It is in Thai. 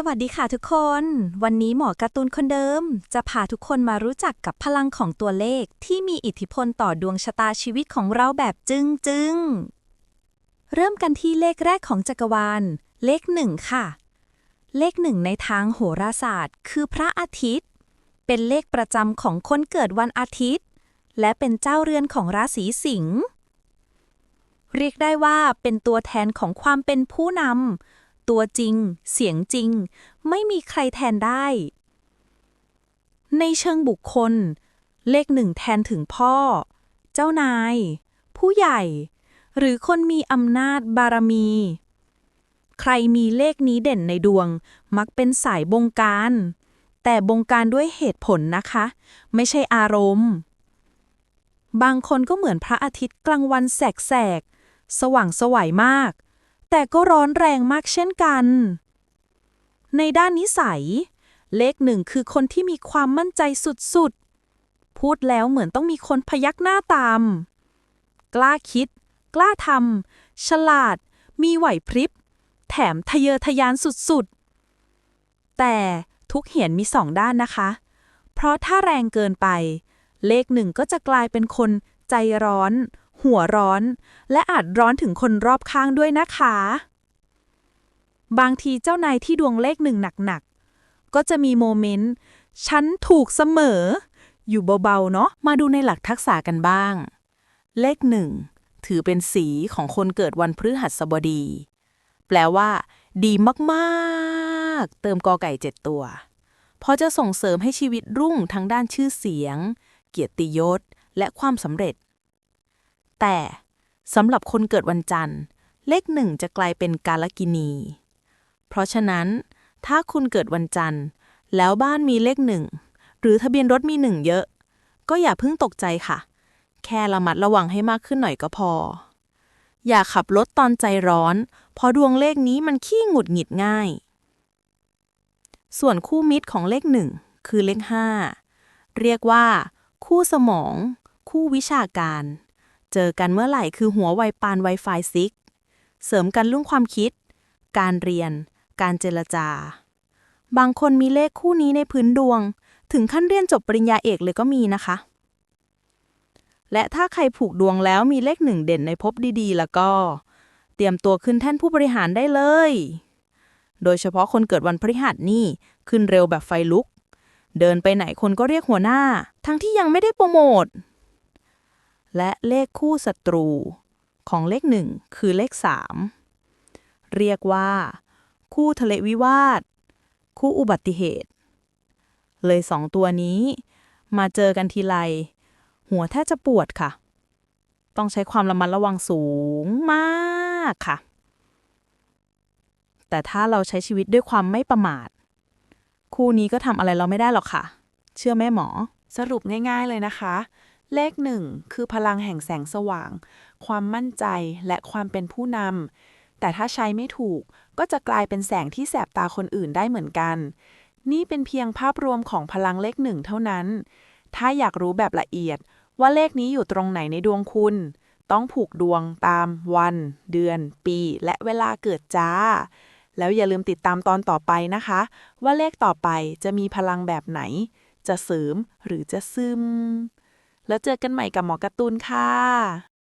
สวัสดีค่ะทุกคน วันนี้หมอการ์ตูนคนเดิม จะพาทุกคนมารู้จักกับพลังของตัวเลขที่มีอิทธิพลต่อดวงชะตาชีวิตของเราแบบจึงจึงเริ่มกันที่เลขแรกของจักรวาล เลขหนึ่งค่ะ เลขหนึ่งในทางโหราศาสตร์ คือพระอาทิตย์ เป็นเลขประจำของคนเกิดวันอาทิตย์ และเป็นเจ้าเรือนของราศีสิงห์เรียกได้ว่าเป็นตัวแทนของความเป็นผู้นำ ตัวจริง เสียงจริง ไม่มีใครแทนได้ ในเชิงบุคคล เลขหนึ่งแทนถึงพ่อ เจ้านาย ผู้ใหญ่ หรือคนมีอำนาจบารมี ใครมีเลขนี้เด่นในดวง มักเป็นสายบงการ แต่บงการด้วยเหตุผลนะคะ ไม่ใช่อารมณ์ บางคนก็เหมือนพระอาทิตย์กลางวันแสกๆสว่างสวัยมาก แต่ก็ร้อนแรงมากเช่นกัน ในด้านนิสัย เลขหนึ่งคือคนที่มีความมั่นใจสุดๆ พูดแล้วเหมือนต้องมีคนพยักหน้าตาม กล้าคิด กล้าทำฉลาด มีไหวพริบ แถมทะเยอทะยานสุดๆ แต่ทุกเหียนมีสองด้านนะคะ เพราะถ้าแรงเกินไป เลขหนึ่งก็จะกลายเป็นคนใจร้อน หัวร้อน และอาจร้อนถึงคนรอบข้างด้วยนะคะ บางทีเจ้านายที่ดวงเลขหนึ่งหนักๆ ก็จะมีโมเมนต์ ฉันถูกเสมอ อยู่เบาๆ เนาะมาดูในหลักทักษะกันบ้าง เลขหนึ่งถือเป็นสีของคนเกิดวันพฤหัสบดี แปลว่า ดีมากๆ เติมกอไก่เจ็ดตัวเพราะจะส่งเสริมให้ชีวิตรุ่งทั้งด้านชื่อเสียง เกียรติยศ และความสำเร็จ แต่สำหรับคนเกิดวันจันทร์ เลขหนึ่งจะกลายเป็นกาลกินี เพราะฉะนั้น ถ้าคุณเกิดวันจันทร์ แล้วบ้านมีเลขหนึ่งหรือทะเบียนรถมีหนึ่งเยอะ ก็อย่าเพิ่งตกใจค่ะ แค่ระมัดระวังให้มากขึ้นหน่อยก็พอ อย่าขับรถตอนใจร้อนเพราะดวงเลขนี้มันขี้หงุดหงิดง่าย ส่วนคู่มิตรของเลขหนึ่งคือเลขห้าเรียกว่า คู่สมอง คู่วิชาการ เจอกันเมื่อไหร่คือหัวไวปาน Wi-Fi ซิกเสริมกันเรื่องความคิด การเรียน การเจรจา บางคนมีเลขคู่นี้ในพื้นดวง ถึงขั้นเรียนจบปริญญาเอกเลยก็มีนะคะ และถ้าใครผูกดวงแล้วมีเลขหนึ่งเด่นในภพดีๆ แล้วก็ เตรียมตัวขึ้นแท่นผู้บริหารได้เลย โดยเฉพาะคนเกิดวันพฤหัสนี่ขึ้นเร็วแบบไฟลุก เดินไปไหนคนก็เรียกหัวหน้า ทั้งที่ยังไม่ได้โปรโมท และเลขคู่ศัตรู ของเลขหนึ่งคือเลขสามเรียกว่า คู่ทะเลวิวาท คู่อุบัติเหตุ เลยสองตัวนี้ มาเจอกันทีไร หัวแทบจะปวดค่ะ ต้องใช้ความระมัดระวังสูงมากค่ะ แต่ถ้าเราใช้ชีวิตด้วยความไม่ประมาท คู่นี้ก็ทำอะไรเราไม่ได้หรอกค่ะ เชื่อแม่หมอ สรุปง่ายๆเลยนะคะ เลขหนึ่งคือพลังแห่งแสงสว่าง ความมั่นใจและความเป็นผู้นำ แต่ถ้าใช้ไม่ถูกก็จะกลายเป็นแสงที่แสบตาคนอื่นได้เหมือนกัน นี่เป็นเพียงภาพรวมของพลังเลขหนึ่งเท่านั้น ถ้าอยากรู้แบบละเอียดว่าเลขนี้อยู่ตรงไหนในดวงคุณ ต้องผูกดวงตามวัน เดือน ปี และเวลาเกิดจ้า แล้วอย่าลืมติดตามตอนต่อไปนะคะ ว่าเลขต่อไปจะมีพลังแบบไหน จะเสริมหรือจะซึม แล้วเจอกันใหม่กับหมอการ์ตูนค่ะ